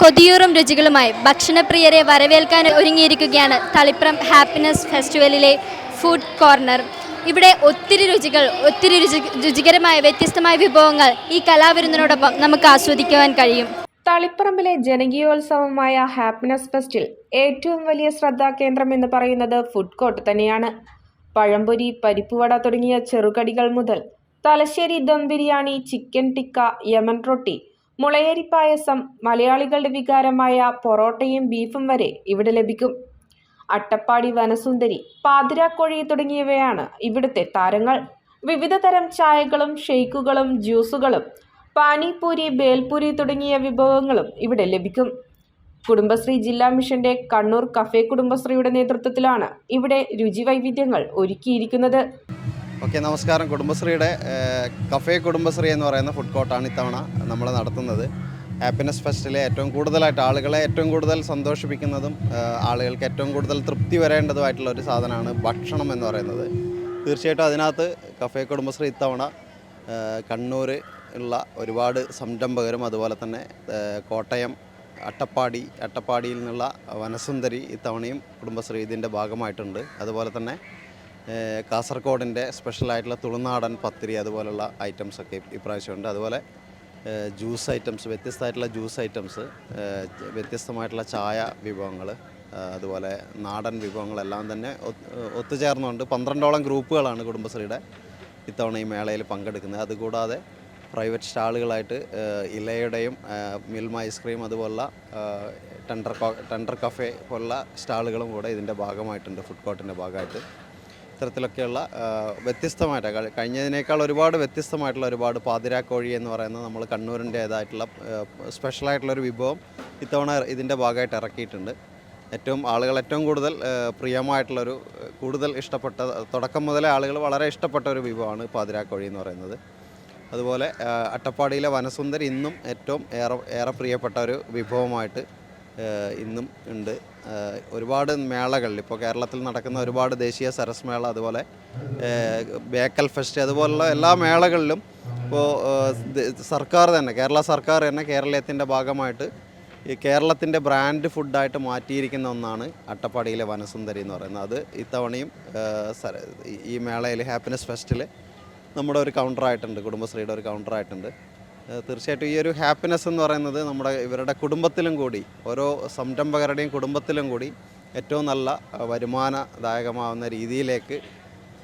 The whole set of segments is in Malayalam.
കൊതിയൂറും രുചികളുമായി ഭക്ഷണപ്രിയരെ വരവേൽക്കാൻ ഒരുങ്ങിയിരിക്കുകയാണ് തളിപ്രം ഹാപ്പിനെസ് ഫെസ്റ്റിവലിലെ ഫുഡ് കോർണർ. ഇവിടെ ഒത്തിരി രുചികൾ ഒത്തിരി രുചി രുചികരമായ വ്യത്യസ്തമായ വിഭവങ്ങൾ ഈ കലാവിരുന്നിനോടൊപ്പം നമുക്ക് ആസ്വദിക്കുവാൻ കഴിയും. തളിപ്പറമ്പിലെ ജനകീയോത്സവമായ ഹാപ്പിനെസ് ഫെസ്റ്റിൽ ഏറ്റവും വലിയ ശ്രദ്ധാകേന്ദ്രം എന്ന് പറയുന്നത് ഫുഡ് കോർട്ട് തന്നെയാണ്. പഴംപൊരി പരിപ്പുവട തുടങ്ങിയ ചെറുകടികൾ മുതൽ തലശ്ശേരി ദം ബിരിയാണി ചിക്കൻ ടിക്ക യമൻ റൊട്ടി മുളയരി പായസം മലയാളികളുടെ വികാരമായ പൊറോട്ടയും ബീഫും വരെ ഇവിടെ ലഭിക്കും. അട്ടപ്പാടി വനസുന്ദരി പാതിരാക്കോഴി തുടങ്ങിയവയാണ് ഇവിടുത്തെ താരങ്ങൾ. വിവിധ തരം ചായകളും ഷെയ്ക്കുകളും ജ്യൂസുകളും പാനിപൂരി ബേൽപൂരി തുടങ്ങിയ വിഭവങ്ങളും ഇവിടെ ലഭിക്കും. കുടുംബശ്രീ ജില്ലാ മിഷന്റെ കണ്ണൂർ കഫേ കുടുംബശ്രീയുടെ നേതൃത്വത്തിലാണ് ഇവിടെ രുചി വൈവിധ്യങ്ങൾ ഒരുക്കിയിരിക്കുന്നത്. ഓക്കെ നമസ്കാരം. കുടുംബശ്രീയുടെ കഫേ കുടുംബശ്രീ എന്ന് പറയുന്ന ഫുഡ് കോർട്ടാണ് ഇത്തവണ നമ്മൾ നടത്തുന്നത്. ഹാപ്പിനെസ് ഫെസ്റ്റിലെ ഏറ്റവും കൂടുതലായിട്ട് ആളുകളെ ഏറ്റവും കൂടുതൽ സന്തോഷിപ്പിക്കുന്നതും ആളുകൾക്ക് ഏറ്റവും കൂടുതൽ തൃപ്തി വരേണ്ടതുമായിട്ടുള്ള ഒരു സാധനമാണ് ഭക്ഷണം എന്ന് പറയുന്നത്. തീർച്ചയായിട്ടും അതിനകത്ത് കഫേ കുടുംബശ്രീ ഇത്തവണ കണ്ണൂർ ഉള്ള ഒരുപാട് സംരംഭകരും അതുപോലെ തന്നെ കോട്ടയം അട്ടപ്പാടി അട്ടപ്പാടിയിൽ നിന്നുള്ള വനസുന്ദരി ഇത്തവണയും കുടുംബശ്രീ ഇതിന്റെ ഭാഗമായിട്ടുണ്ട്. അതുപോലെ തന്നെ കാസർഗോഡിന്റെ സ്പെഷ്യലായിട്ടുള്ള തുളുനാടൻ പത്തിരി അതുപോലുള്ള ഐറ്റംസൊക്കെ ഇപ്രാവശ്യമുണ്ട് അതുപോലെ ജ്യൂസ് ഐറ്റംസ് വ്യത്യസ്തമായിട്ടുള്ള ജ്യൂസ് ഐറ്റംസ് വ്യത്യസ്തമായിട്ടുള്ള ചായ വിഭവങ്ങൾ അതുപോലെ നാടൻ വിഭവങ്ങളെല്ലാം തന്നെ ഒത്ത്- ഒത്തുചേർന്നുകൊണ്ട് പന്ത്രണ്ടോളം ഗ്രൂപ്പുകളാണ് കുടുംബശ്രീയുടെ ഇത്തവണ ഈ മേളയിൽ പങ്കെടുക്കുന്നത്. അതുകൂടാതെ പ്രൈവറ്റ് സ്റ്റാളുകളായിട്ട് ഇലയുടെയും മിൽമ ഐസ്ക്രീം അതുപോലുള്ള ടെൻഡർ ടെൻഡർ കഫേ പോലുള്ള സ്റ്റാളുകളും കൂടെ ഇതിന്റെ ഭാഗമായിട്ടുണ്ട് ഫുഡ് കോർട്ടിന്റെ ഭാഗമായിട്ട്. ഇത്തരത്തിലൊക്കെയുള്ള വ്യത്യസ്തമായിട്ട് കഴിഞ്ഞതിനേക്കാൾ ഒരുപാട് വ്യത്യസ്തമായിട്ടുള്ള ഒരുപാട് പാതിരാക്കോഴി എന്ന് പറയുന്നത് നമ്മൾ കണ്ണൂരിന്റേതായിട്ടുള്ള സ്പെഷ്യലായിട്ടുള്ളൊരു വിഭവം ഇത്തവണ ഇതിന്റെ ഭാഗമായിട്ട് ഇറക്കിയിട്ടുണ്ട്. ഏറ്റവും ആളുകൾ ഏറ്റവും കൂടുതൽ പ്രിയമായിട്ടുള്ളൊരു കൂടുതൽ ഇഷ്ടപ്പെട്ട തുടക്കം മുതലേ ആളുകൾ വളരെ ഇഷ്ടപ്പെട്ട ഒരു വിഭവമാണ് പാതിരാക്കോഴി എന്ന് പറയുന്നത്. അതുപോലെ അട്ടപ്പാടിയിലെ വനസുന്ദരി ഇന്നും ഏറ്റവും ഏറെ ഏറെ പ്രിയപ്പെട്ട ഒരു വിഭവമായിട്ട് ഇന്നും ഉണ്ട്. ഒരുപാട് മേളകളിൽ ഇപ്പോൾ കേരളത്തിൽ നടക്കുന്ന ഒരുപാട് ദേശീയ സരസ് മേള അതുപോലെ ബേക്കൽ ഫെസ്റ്റ് അതുപോലുള്ള എല്ലാ മേളകളിലും ഇപ്പോൾ സർക്കാർ തന്നെ കേരള സർക്കാർ തന്നെ കേരളത്തിന്റെ ഭാഗമായിട്ട് ഈ കേരളത്തിന്റെ ബ്രാൻഡ് ഫുഡായിട്ട് മാറ്റിയിരിക്കുന്ന ഒന്നാണ് അട്ടപ്പാടിയിലെ വനസുന്ദരി എന്ന് പറയുന്നത്. അത് ഇത്തവണയും ഈ- മേളയിൽ ഹാപ്പിനെസ് ഫെസ്റ്റിൽ നമ്മുടെ ഒരു കൗണ്ടറായിട്ടുണ്ട് കുടുംബശ്രീയുടെ ഒരു കൗണ്ടറായിട്ടുണ്ട്. തീർച്ചയായിട്ടും ഈ ഒരു ഹാപ്പിനെസ് എന്ന് പറയുന്നത് നമ്മുടെ ഇവരുടെ കുടുംബത്തിലും കൂടി ഓരോ സംരംഭകരുടെയും കുടുംബത്തിലും കൂടി ഏറ്റവും നല്ല വരുമാനദായകമാവുന്ന രീതിയിലേക്ക്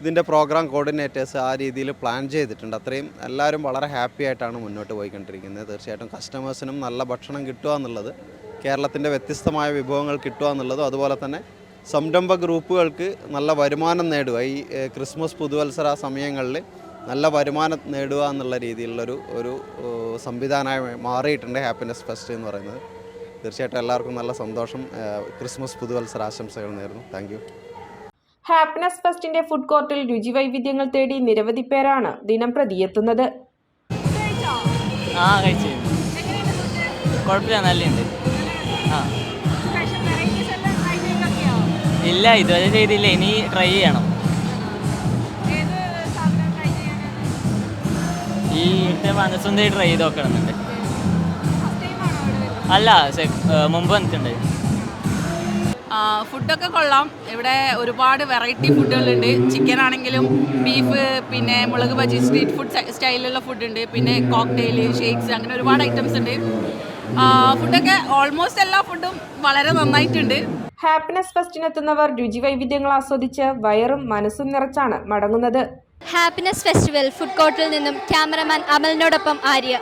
ഇതിന്റെ പ്രോഗ്രാം കോർഡിനേറ്റേഴ്സ് ആ രീതിയിൽ പ്ലാൻ ചെയ്തിട്ടുണ്ട്. അത്രയും എല്ലാവരും വളരെ ഹാപ്പി ആയിട്ടാണ് മുന്നോട്ട് പോയിക്കൊണ്ടിരിക്കുന്നത്. തീർച്ചയായിട്ടും കസ്റ്റമേഴ്സിനും നല്ല ഭക്ഷണം കിട്ടുക എന്നുള്ളത് കേരളത്തിന്റെ വ്യത്യസ്തമായ വിഭവങ്ങൾ കിട്ടുക എന്നുള്ളതും അതുപോലെ തന്നെ സംരംഭ ഗ്രൂപ്പുകൾക്ക് നല്ല വരുമാനം നേടുക. ഈ ക്രിസ്മസ് പുതുവത്സര സമയങ്ങളിൽ നല്ല വരുമാനം നേടുക എന്നുള്ള രീതിയിലുള്ളൊരു ഒരു സംവിധാനമായി മാറിയിട്ടുണ്ട് ഹാപ്പിനെസ് ഫെസ്റ്റ് എന്ന് പറയുന്നത്. തീർച്ചയായിട്ടും എല്ലാവർക്കും നല്ല സന്തോഷം. ക്രിസ്മസ് പുതുവത്സര ആശംസകൾ നേരുന്നു. Thank you. ഹാപ്പിനെസ് ഫെസ്റ്റിന്റെ ഫുഡ് കോർട്ടിൽ രുചി വൈവിധ്യങ്ങൾ തേടി നിരവധി പേരാണ് ദിനം പ്രതി എത്തുന്നത്. ആ കഴിച്ചു. കുഴപ്പമില്ല നല്ലുണ്ട് ആ. ഇല്ല ഇതുവരെ ചെയ്തില്ല. ഇനി ട്രൈ ചെയ്യണം. ഈ മനസ്സുന്തി ട്രൈ ചെയ്ത് നോക്കണമെന്നുണ്ട്. അല്ല മുമ്പ് വന്നിട്ടുണ്ട്. ഫുഡൊക്കെ കൊള്ളാം. ഇവിടെ ഒരുപാട് വെറൈറ്റി ഫുഡുകളുണ്ട് ചിക്കൻ ആണെങ്കിലും ബീഫ് പിന്നെ മുളക് ബജി സ്ട്രീറ്റ് ഫുഡ് സ്റ്റൈ- സ്റ്റൈലിലുള്ള ഫുഡുണ്ട് പിന്നെ കോക്ടെയിൽ ഷേക്സ് അങ്ങനെ ഒരുപാട് ഐറ്റംസ് ഉണ്ട്. ഫുഡൊക്കെ ഓൾമോസ്റ്റ് എല്ലാ ഫുഡും വളരെ നന്നായിട്ടുണ്ട്. ഹാപ്പിനെസ് ഫെസ്റ്റിനെത്തുന്നവർ രുചി വൈവിധ്യങ്ങൾ ആസ്വദിച്ച് വയറും മനസ്സും നിറച്ചാണ് മടങ്ങുന്നത്. ഹാപ്പിനെസ് ഫെസ്റ്റിവൽ ഫുഡ് കോർട്ടിൽ നിന്നും ക്യാമറമാൻ അമലിനോടൊപ്പം ആര്യ.